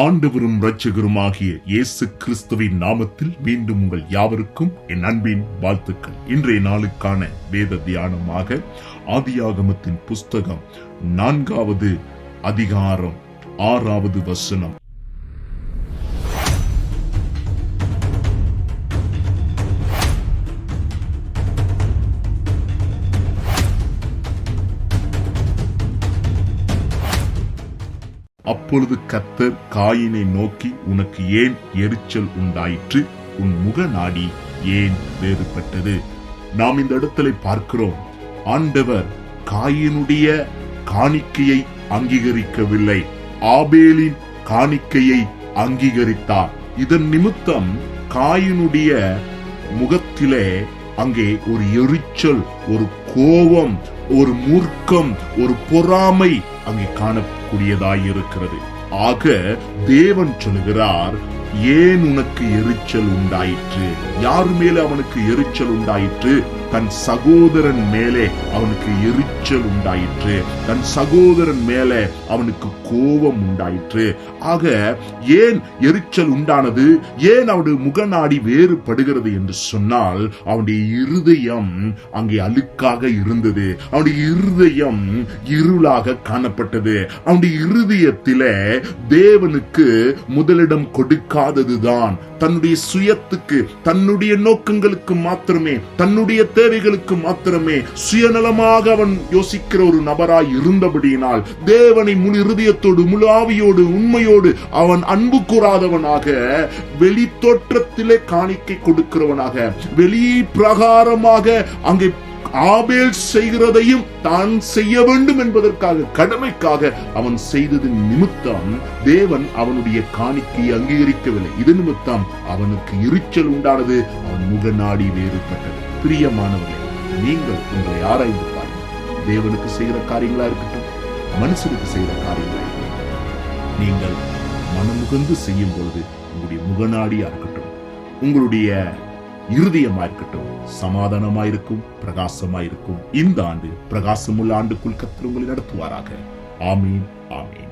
ஆண்டவரும் இரட்சகருமாகிய இயேசு கிறிஸ்துவின் நாமத்தில் மீண்டும் உங்கள் யாவருக்கும் என் அன்பின் வாழ்த்துக்கள். இன்றைய நாளுக்கான வேத தியானமாக ஆதியாகமத்தின் புஸ்தகம் நான்காவது அதிகாரம் ஆறாவது வசனம். அப்பொழுது கத்தர் காயினை நோக்கி உனக்கு ஏன் எரிச்சல் உண்டாயிற்று? உன் முக நாடி ஏன் வேறுபட்டது? நாம் இந்த இடத்துல பார்க்கிறோம் ஆண்டவர் காயினுடைய காணிக்கையை அங்கீகரிக்கவில்லை. ஆபேலின் காணிக்கையை அங்கீகரித்தார். இதன் நிமித்தம் காயினுடைய முகத்திலே அங்கே ஒரு எரிச்சல் ஒரு கோபம் ஒரு மூர்க்கம் ஒரு பொறாமை அங்கே காணக்கூடியதாய் இருக்கிறது ஆக தேவன் சொல்கிறார் ஏன் உனக்கு எரிச்சல் உண்டாயிற்று? யார் மேல அவனுக்கு எரிச்சல் உண்டாயிற்று? தன் சகோதரன் மேலே அவனுக்கு எரிச்சல் உண்டாயிற்று. தன் சகோதரன் மேலே அவனுக்கு கோபம் உண்டாயிற்று. ஆக ஏன் எரிச்சல் உண்டானது? ஏன் அவனுடைய முகநாடி வேறுபடுகிறது என்று சொன்னால் அவனுடைய இருதயம் அங்கே அழுக்காக இருந்தது. அவனுடைய இருதயம் இருளாக காணப்பட்டது. அவனுடைய இருதயத்திலே தேவனுக்கு முதலிடம் கொடுக்காததுதான். தன்னுடைய சுயத்துக்கு தன்னுடைய நோக்கங்களுக்கு மாத்திரமே தன்னுடைய தேவைகளுக்கு மாத்திரமே சுயநலமாக அவன் யோசிக்கிற ஒரு நபராய் இருந்தபடியினால் தேவனை முழு இருதயத்தோடு முழு ஆவியோடு உண்மையோடு அவன் அன்பு கூறாதவனாக வெளி தோற்றத்திலே காணிக்கை கொடுக்கிறவனாக வெளி பிரகாரமாக அங்கே ஆபேல் செய்கிறதையும் தான் செய்ய வேண்டும் என்பதற்காக கடமைக்காக அவன் செய்ததின் நிமித்தம் தேவன் அவனுடைய காணிக்கையை அங்கீகரிக்கவில்லை. இது நிமித்தம் அவனுக்கு எரிச்சல் உண்டானது. அவன் முகநாடி வேறுபட்டது. பிரியமானவர்களே நீங்கள் உங்களை ஆராய்ந்து பாருங்கள். தேவனுக்கு செய்கிற காரியங்களா இருக்கட்டும் மனுஷனுக்கு செய்கிற காரியங்களா இருக்கட்டும். நீங்கள் மனமுகந்து செய்யும் பொழுது உங்களுடைய முகநாடியா இருக்கட்டும் உங்களுடைய இருதயமா இருக்கட்டும் சமாதானமா இருக்கும் பிரகாசமா இருக்கும். இந்த ஆண்டு பிரகாசமுள்ள ஆண்டுக்குள் கத்திர உங்களை நடத்துவாராக. ஆமீன் ஆமீன்.